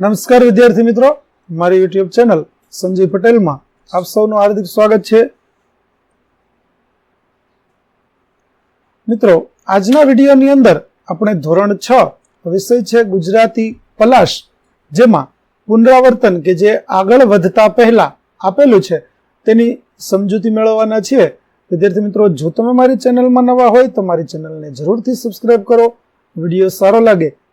નમસ્કાર વિદ્યાર્થી મિત્રો. મારી યુટ્યુબ ચેનલ સંજય પટેલમાં આપ સૌનું હાર્દિક સ્વાગત છે. મિત્રો, આજના વિડીયોની અંદર આપણે ધોરણ છ વિષય છે ગુજરાતી પલાશ, જેમાં પુનરાવર્તન કે જે આગળ વધતા પહેલા આપેલું છે તેની સમજૂતી મેળવવાના છીએ. વિદ્યાર્થી મિત્રો, જો તમે મારી ચેનલમાં નવા હોય તો મારી ચેનલને જરૂરથી સબસ્ક્રાઈબ કરો. વીડિયો સારો લાગે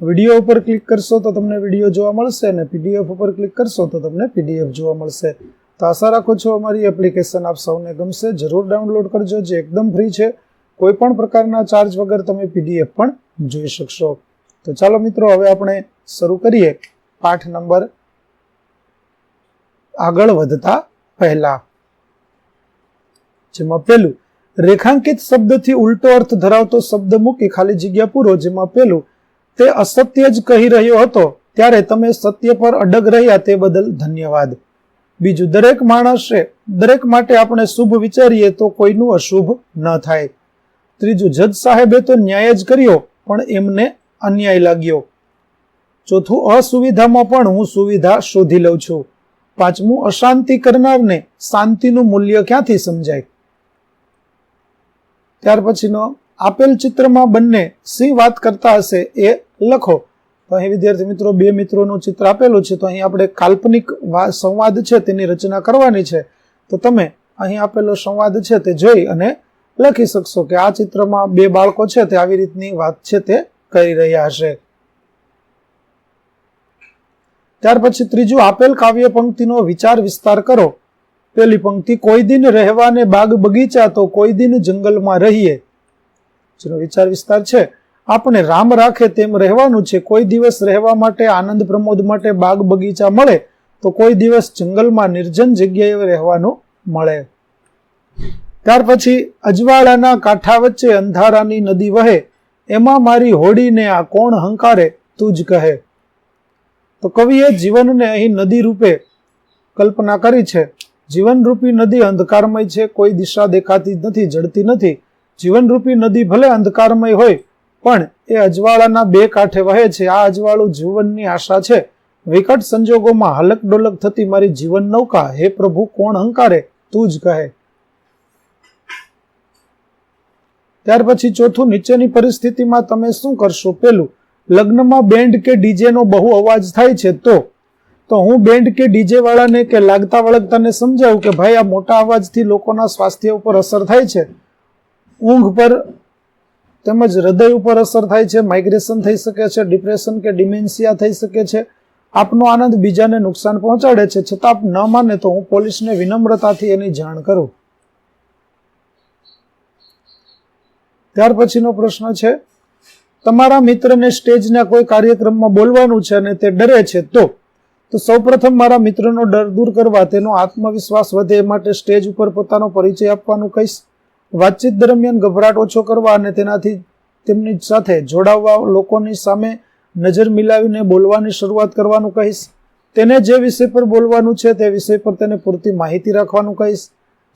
વીડિયો ઉપર ક્લિક કરશો તો તમને વીડિયો જોવા મળશે અને પીડીએફ ઉપર ક્લિક કરશો તો તમને પીડીએફ જોવા મળશે. તો આશા રાખું છું અમારી એપ્લિકેશન આપ સૌને ગમશે. જરૂર ડાઉનલોડ કરજો, જે એકદમ ફ્રી છે. કોઈ પણ પ્રકારના ચાર્જ વગર તમે પીડીએફ પણ જોઈ શકશો. તો ચાલો મિત્રો, હવે આપણે શરૂ કરીએ પાઠ નંબર આગળ વધતા પહેલા. જેમાં પહેલું, રેખાંકિત શબ્દથી ઉલટો અર્થ ધરાવતો શબ્દ મૂકી ખાલી જગ્યા પૂરો, જેમાં પેલું તે અસત્ય જ કહી રહ્યો હતો, ત્યારે તમે સત્ય પર અડગ રહ્યા તે બદલ ધન્યવાદ. બીજું, દરેક માણસે, દરેક માટે આપણે શુભ વિચારીએ તો કોઈનું અશુભ ન થાય. ત્રીજું, જજ સાહેબે તો ન્યાય જ કર્યો, પણ એમને અન્યાય લાગ્યો. ચોથું, અસુવિધામાં પણ હું સુવિધા શોધી લઉં છું. પાંચમું, અશાંતિ કરનારને શાંતિનું મૂલ્ય ક્યાંથી સમજાય? ત્યાર પછીનો, આપેલ ચિત્રમાં બંને શી વાત કરતા હશે એ લખો. તો અહીં વિદ્યાર્થી મિત્રો, બે મિત્રોનું ચિત્ર આપેલું છે. તો અહીં આપણે કાલ્પનિક સંવાદ છે, તેની રચના કરવાની છે. તો તમે અહીં આપેલો સંવાદ છે તે જોઈ અને લખી શકશો કે આ ચિત્રમાં બે બાળકો છે, તે આવી રીતની વાત છે તે કરી રહ્યા હશે ત્યાર પછી ત્રીજું, આપેલ કાવ્ય પંક્તિનો વિચાર વિસ્તાર કરો. પેલી પંક્તિ, કોઈ દિન રહેવાને બાગ બગીચા, તો કોઈ દિન જંગલમાં રહીએ. જેનો વિચાર વિસ્તાર છે. આપણે રામ રાખે તેમ રહેવાનું છે. કોઈ દિવસ રહેવા માટે, આનંદ પ્રમોદ માટે બાગ બગીચા મળે, તો કોઈ દિવસ જંગલમાં નિર્જન જગ્યાએ રહેવાનું મળે. ત્યાર પછી અજવાળાના કાંઠા વચ્ચે અંધારાની નદી વહે. એમાં મારી હોડીને આ કોણ હંકારે, તું જ કહે. તો કવિએ જીવનને અહીં નદી રૂપે કલ્પના કરી છે. જીવનરૂપી નદી અંધકારમય છે. કોઈ દિશા દેખાતી નથી, જડતી નથી. જીવનરૂપી નદી ભલે અંધકારમય હોય પણ એ અજવાળાના બે કાંઠે વહે છે. આ અજવાળું જીવનની આશા છે. વિકટ સંજોગોમાં હલક ડોલક થતી મારી જીવન નૌકા, હે પ્રભુ, કોણ હંકારે? તું જ કહે. ત્યાર પછી ચોથું, નીચેની પરિસ્થિતિમાં તમે શું કરશો? પેલું, લગ્નમાં બેન્ડ કે ડીજે નો બહુ અવાજ થાય છે તો? તો હું બેન્ડ કે ડીજે વાળાને કે લાગતા વળગતાને સમજાવું કે ભાઈ, આ મોટા અવાજથી લોકોના સ્વાસ્થ્ય ઉપર અસર થાય છે. ઊંઘ પર તેમજ હૃદય ઉપર અસર થાય છે માઇગ્રેશન થઈ શકે છે ડિપ્રેશન કે ડિમેન્શિયા થઈ શકે છે. આપનો આનંદ બીજાને નુકસાન પહોંચાડે છે. છતાં આપ ન માને તો હું પોલીસને વિનમ્રતાથી એની જાણ કરું. ત્યાર પછીનો પ્રશ્ન છે, તમારા મિત્રને સ્ટેજના કોઈ કાર્યક્રમમાં બોલવાનું છે અને તે ડરે છે તો? તો સૌપ્રથમ મારા મિત્રનો ડર દૂર કરવા, તેનો આત્મવિશ્વાસ વધે એ માટે સ્ટેજ ઉપર પોતાનો પરિચય આપવાનું કહીશ. વાતચીત દરમિયાન ગભરાટ ઓછો કરવા અને તેનાથી તેમની સાથે જોડાવવા લોકોની સામે નજર મિલાવીને બોલવાની શરૂઆત કરવાનું કહીશ. તેને જે વિષય પર બોલવાનું છે તે વિષય પર તેને પૂરતી માહિતી રાખવાનું કહીશ.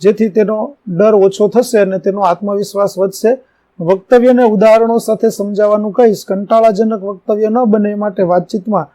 જેથી તેનો ડર ઓછો થશે અને તેનો આત્મવિશ્વાસ વધશે. વક્તવ્યને ઉદાહરણો સાથે સમજાવવાનું કહીશ. કંટાળાજનક વક્તવ્ય ન બને માટે વાતચીતમાં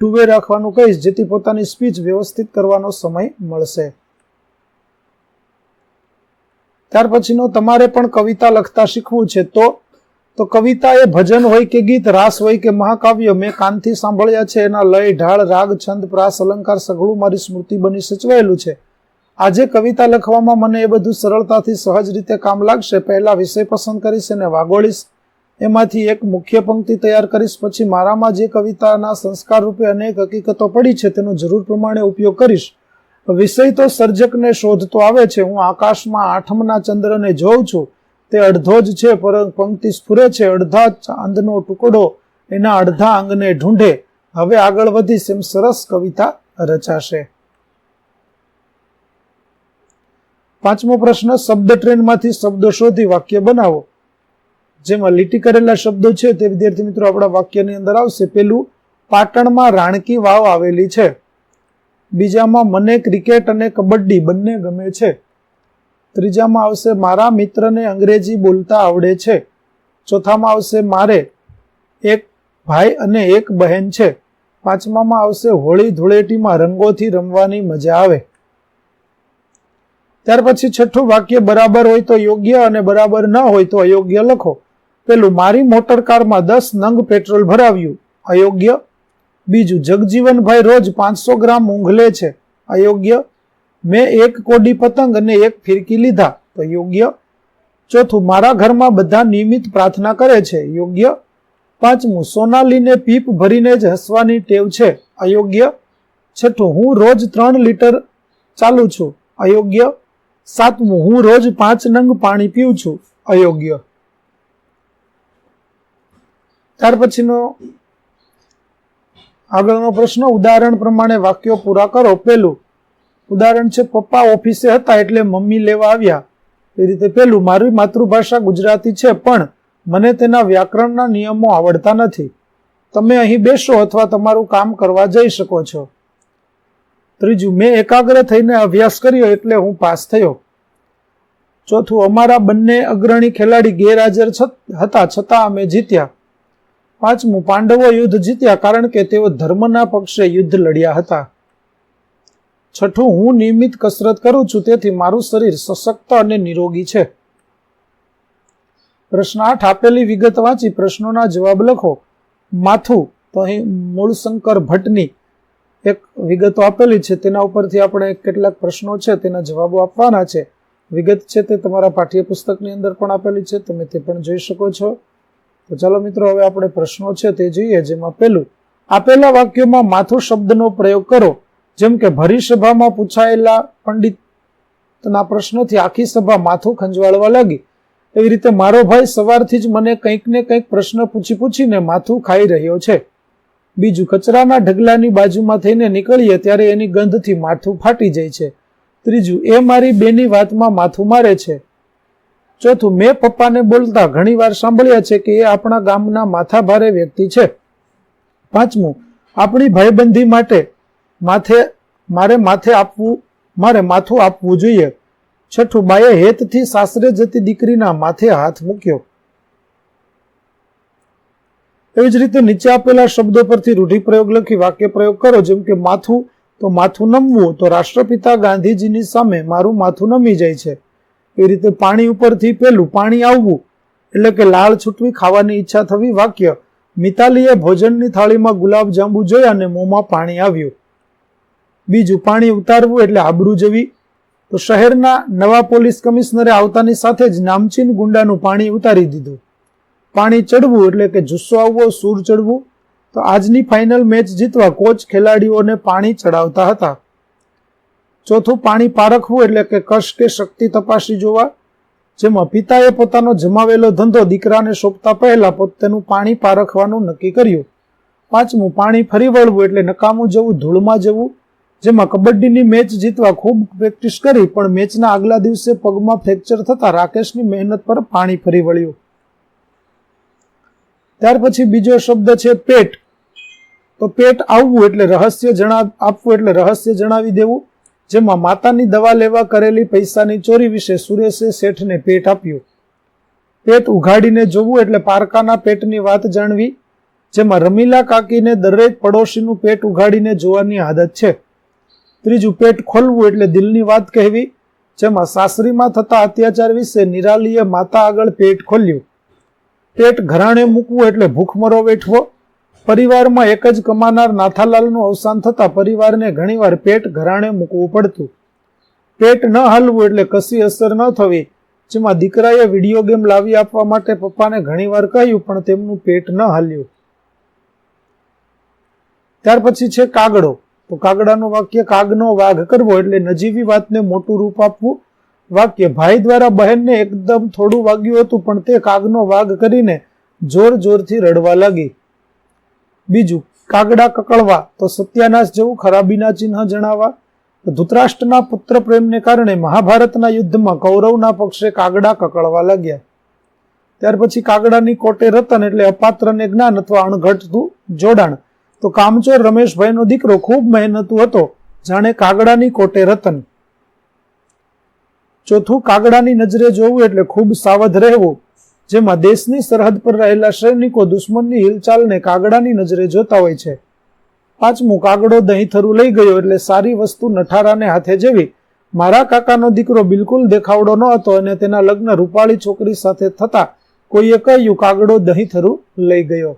ટુવે રાખવાનું કહીશ, જેથી પોતાની સ્પીચ વ્યવસ્થિત કરવાનો સમય મળશે. ત્યાર પછીનો તમારે પણ કવિતા લખતા શીખવું છે. તો તો કવિતા એ ભજન હોય કે ગીત, રાસ હોય કે મહાકાવ્ય, મેં કાનથી સાંભળ્યા છે એના લય, ઢાળ, રાગ, છંદ, પ્રાસ, અલંકાર, સઘળું મારી સ્મૃતિ બની સચવાયેલું છે. આજે કવિતા લખવામાં મને એ બધું સરળતાથી સહજ રીતે કામ લાગશે. પહેલા વિષય પસંદ કરીશ અને વાગોળીશ. એમાંથી એક મુખ્ય પંક્તિ તૈયાર કરીશ. પછી મારામાં જે કવિતાના સંસ્કાર રૂપે અનેક હકીકતો પડી છે તેનો જરૂર પ્રમાણે ઉપયોગ કરીશ. વિષય તો સર્જકને શોધતો આવે છે. હું આકાશમાં આઠમના ચંદ્રને જોઉં છું. તે અડધો જ છે પર પંક્તિ સ્ફુરે છે. અડધા ચાંદનો ટુકડો એના અડધા અંગને ઢૂંઢે. હવે આગળ વધી એમ સરસ કવિતા રચાશે. પાંચમો પ્રશ્ન, શબ્દ ટ્રેનમાંથી શબ્દો શોધી વાક્ય બનાવો. જેમાં લીટી કરેલા શબ્દો છે તે વિદ્યાર્થી મિત્રો આપણા વાક્યની અંદર આવશે. પેલું, પાટણમાં રાણકી વાવ આવેલી છે. બીજામાં મને ક્રિકેટ અને કબડ્ડી બંને ગમે છે. ત્રીજામાં આવશે મારા મિત્રને અંગ્રેજી બોલતા આવડે છે. ચોથામાં આવશે મારે એક ભાઈ અને એક બહેન છે. પાંચમામાં આવશે હોળી ધૂળેટીમાં રંગોથી રમવાની મજા આવે. ત્યાર પછી છઠ્ઠું વાક્ય બરાબર હોય તો યોગ્ય અને બરાબર ન હોય તો અયોગ્ય લખો. પેલું મારી મોટર કારમાં દસ નંગ પેટ્રોલ ભરાવ્યું. અયોગ્ય બીજું, જગજીવનભાઈ રોજ પાંચસો ગ્રામ ઊંઘ લે છે. અયોગ્ય. મેં એક કોડી પતંગ અને એક ફિરકી લીધા, તો યોગ્ય. ચોથું, મારા ઘરમાં બધા નિયમિત પ્રાર્થના કરે છે, યોગ્ય. પાંચમું સોનાલીને પીપ ભરીને જ હસવાની ટેવ છે, અયોગ્ય. છઠ્ઠું, હું રોજ ત્રણ લીટર ચાલુ છું, અયોગ્ય. સાતમું, હું રોજ પાંચ નંગ પાણી પીઉં છું, અયોગ્ય. ત્યાર પછીનો આગળનો પ્રશ્ન, ઉદાહરણ પ્રમાણે વાક્યો પૂરા કરો. પેલું ઉદાહરણ છે, પપ્પા ઓફિસે હતા એટલે મમ્મી લેવા આવ્યા. એ રીતે પેલું મારી માતૃભાષા ગુજરાતી છે, પણ મને તેના વ્યાકરણના નિયમો આવડતા નથી. તમે અહીં બેસો અથવા તમારું કામ કરવા જઈ શકો છો. ત્રીજું, મેં એકાગ્ર થઈને અભ્યાસ કર્યો એટલે હું પાસ થયો. ચોથું, અમારા બંને અગ્રણી ખેલાડી ગેરહાજર હતા, છતાં અમે જીત્યા. પાંચમું, પાંડવો યુદ્ધ જીત્યા કારણ કે તેઓ ધર્મના પક્ષે યુદ્ધ લડ્યા હતા. છઠ્ઠું, હું નિયમિત કસરત કરું છું, તેથી મારું શરીર સશક્ત અને નિરોગી છે. પ્રશ્ન આઠ, આપેલી વિગત વાંચી, પ્રશ્નોના જવાબ લખો. માથું તો અહીં મૂળશંકર ભટ્ટની એક વિગતો આપેલી છે, તેના ઉપરથી આપણે કેટલાક પ્રશ્નો છે, તેના જવાબો આપવાના છે. વિગત છે તે તમારા પાઠ્યપુસ્તકની અંદર પણ આપેલી છે, તમે તે પણ જોઈ શકો છો. તો ચાલો મિત્રો, હવે આપણે પ્રશ્નો છે તે જોઈએ, જેમાં પેલું આપેલા વાક્યોમાં માથું શબ્દનો પ્રયોગ કરો. જેમ કે, ભરી સભામાં પૂછાયેલા પંડિતના પ્રશ્નોથી આખી સભા માથું ખંજવાળવા લાગી. એવી રીતે મારો ભાઈ સવારથી જ મને કંઈક ને કંઈક પ્રશ્ન પૂછી પૂછીને માથું ખાઈ રહ્યો છે. બીજું, કચરાના ઢગલાની બાજુમાં થઈને નીકળીએ ત્યારે એની ગંધથી માથું ફાટી જાય છે. ત્રીજું, એ મારી બેની વાતમાં માથું મારે છે. ચોથું, મેં પપ્પાને બોલતા ઘણી વાર સાંભળ્યા છે કે એ આપણા ગામના માથાભારે વ્યક્તિ છે. પાંચમું, આપણી ભાઈબંધી માટે માથે, મારે માથે આપવું, મારે માથું આપવું જોઈએ. છઠ્ઠું, બાએ હેતથી સાસરે જતી દીકરીના માથે હાથ મૂક્યો. એવી જ રીતે નીચે આપેલા શબ્દો પરથી રૂઢિપ્રયોગ લખી વાક્ય પ્રયોગ કરો. જેમ કે, માથું, તો માથું નમવું, તો રાષ્ટ્રપિતા ગાંધીજીની સામે મારું માથું નમી જાય છે. એ રીતે પાણી ઉપરથી પેલું પાણી આવવું, એટલે કે લાળ છૂટવી, ખાવાની ઈચ્છા થવી, વાક્ય. મિતાલીએ ભોજનની થાળીમાં ગુલાબ જાંબુ જોયા અને મોંમાં પાણી આવ્યું. બીજું, પાણી ઉતારવું એટલે આબરૂ જવી. તો શહેરના નવા પોલીસ કમિશનરે આવતાની સાથે જ નામચીન ગુંડાનું પાણી ઉતારી દીધું. પાણી ચડવું એટલે કે જુસ્સો આવવો, સૂર ચડવું. તો આજની ફાઇનલ મેચ જીતવા કોચ ખેલાડીઓને પાણી ચડાવતા હતા. ચોથું પાણી પારખવું એટલે કે કશ કે શક્તિ તપાસી જોવા. જેમાં પિતાએ પોતાનો જમાવેલો ધંધો દીકરાને સોંપતા પહેલા પોતાનું પાણી પારખવાનું નક્કી કર્યું. પાંચમું, પાણી ફરી વળવું એટલે નકામું જવું, ધૂળમાં જવું. જેમાં કબડ્ડીની મેચ જીતવા ખૂબ પ્રેક્ટિસ કરી, પણ મેચના આગલા દિવસે પગમાં ફ્રેક્ચર થતા રાકેશની મહેનત પર પાણી ફરી વળ્યું. ત્યાર પછી બીજો શબ્દ છે પેટ. તો પેટ આવવું એટલે રહસ્ય જણાવ આપવું એટલે રહસ્ય જણાવી દેવું. જેમાં માતાની દવા લેવા કરેલી પૈસાની ચોરી વિશે સુરેશે શેઠને પેટ આપ્યું. પેટ ઉઘાડીને જોવું એટલે પારકાના પેટની વાત જાણવી, જેમાં રમીલા કાકીને દરેક પડોશીનું પેટ ઉઘાડીને જોવાની આદત છે. ત્રીજું, પેટ ખોલવું એટલે દિલની વાત કહેવી, જેમાં સાસરીમાં થતા અત્યાચાર વિશે નિરાલીએ માતા આગળ પેટ ખોલ્યું. પેટ ઘરાણે મૂકવું એટલે ભૂખમરો વેઠવો પરિવારમાં એક જ કમાનાર નાથાલાલનું અવસાન થતાં પરિવારને ઘણીવાર પેટ ઘરાણે મૂકવું પડતું. પેટ ન હલવું એટલે કશી અસર ન થવી, જેમાં દીકરાએ વીડિયો ગેમ લાવી આપવા માટે પપ્પાને ઘણીવાર કહ્યું, પણ તેમનું પેટ ન હલ્યું. ત્યાર પછી છે કાગડો. તો કાગડાનું વાક્ય કાગનો વાઘ કરવો એટલે નજીવી વાતને મોટું રૂપ આપવું. વાક્ય ભાઈ દ્વારા બહેનને એકદમ થોડું વાગ્યું હતું, પણ તે કાગનો વાઘ કરીને જોર જોરથી રડવા લાગી. બીજું, કાગડા કકળવા તો સત્યાનાશ જેવું ખરાબીના ચિહ્ન જણાવવા ધૃતરાષ્ટ્રના પુત્ર પ્રેમને કારણે મહાભારતના યુદ્ધમાં કૌરવના પક્ષે કાગડા કકળવા લાગ્યા. ત્યાર પછી કાગડાની કોટે રતન એટલે અપાત્રને જ્ઞાન અથવા અણઘટતું જોડાણ. તો કામચોર રમેશભાઈનો દીકરો ખૂબ મહેનતુ હતો, જાણે કાગડાની કોટે રતન. ચોથું, કાગડાની નજરે જોવું એટલે ખૂબ સાવધ રહેવું. જેમાં દેશની સરહદ પર રહેલા સૈનિકો દુશ્મનની હિલચાલને કાગડાની નજરે જોતા હોય છે. પાંચમું, કાગડો દહીંથરું લઈ ગયો એટલે સારી વસ્તુ નઠારાને હાથે જેવી. મારા કાકાનો દીકરો બિલકુલ દેખાવડો ન હતો અને તેના લગ્ન રૂપાળી છોકરી સાથે થતા કોઈએ કહ્યું, કાગડો દહીંથરું લઈ ગયો.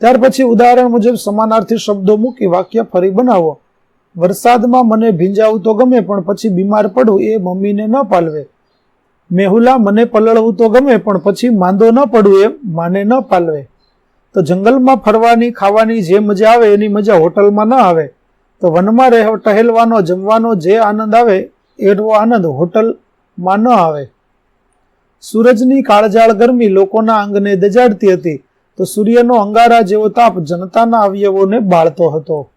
ત્યાર પછી ઉદાહરણ મુજબ સમાનાર્થી શબ્દો મૂકી વાક્ય ફરી બનાવો. વરસાદમાં મને ભીંજાવું તો ગમે, પણ પછી બીમાર પડું એ મમ્મીને ન પાલવે. મેહુલા, મને પલળવું તો ગમે, પણ પછી માંદો ન પડવું એમ, માને ન પાલવે. તો જંગલમાં ફરવાની, ખાવાની જે મજા આવે, એની મજા હોટલમાં ન આવે. તો વનમાં રહેવા ટહેલવાનો, જમવાનો જે આનંદ આવે એવો આનંદ હોટલમાં ન આવે. સૂરજની કાળજાળ ગરમી લોકોના અંગને દજાડતી હતી. તો સૂર્યનો અંગારા જેવો તાપ જનતાના અવયવોને બાળતો હતો.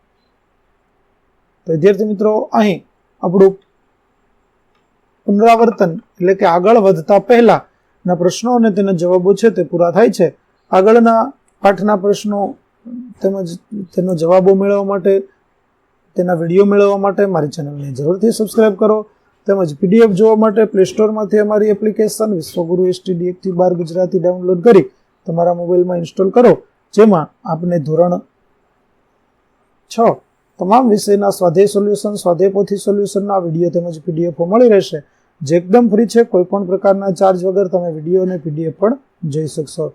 વિદ્યાર્થી મિત્રો, અહીં આપણું પુનરાવર્તન એટલે કે આગળ વધતા પહેલા ના પ્રશ્નો અને તેના જવાબો છે તે પૂરા થાય છે. આગળના પાઠના પ્રશ્નો તેમજ તેનો જવાબો મેળવવા માટે, તેના વીડિયો મેળવવા માટે મારી ચેનલને જરૂરથી સબસ્ક્રાઇબ કરો. તેમજ પીડીએફ જોવા માટે પ્લે સ્ટોરમાંથી અમારી એપ્લિકેશન વિશ્વગુરુ એસટીડી એકથી બાર ગુજરાતી ડાઉનલોડ કરી તમારા મોબાઈલમાં ઇન્સ્ટોલ કરો. જેમાં આપને ધોરણ છ તમામ વિષયના સ્વાધ્યાય સોલ્યુશન સ્વાધ્યાય પોથી સોલ્યુશનના વીડિયો તેમજ પીડીએફો મળી રહેશે. જે એકદમ ફ્રી છે કોઈ પણ પ્રકારના ચાર્જ વગર તમે વીડિયો અને પીડીએફ પણ જોઈ શકશો.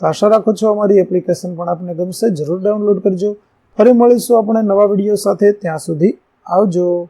તો આશા રાખું છું અમારી એપ્લિકેશન પણ આપને ગમશે. જરૂર ડાઉનલોડ કરજો. ફરી મળીશું આપણે નવા વીડિયો સાથે. ત્યાં સુધી આવજો.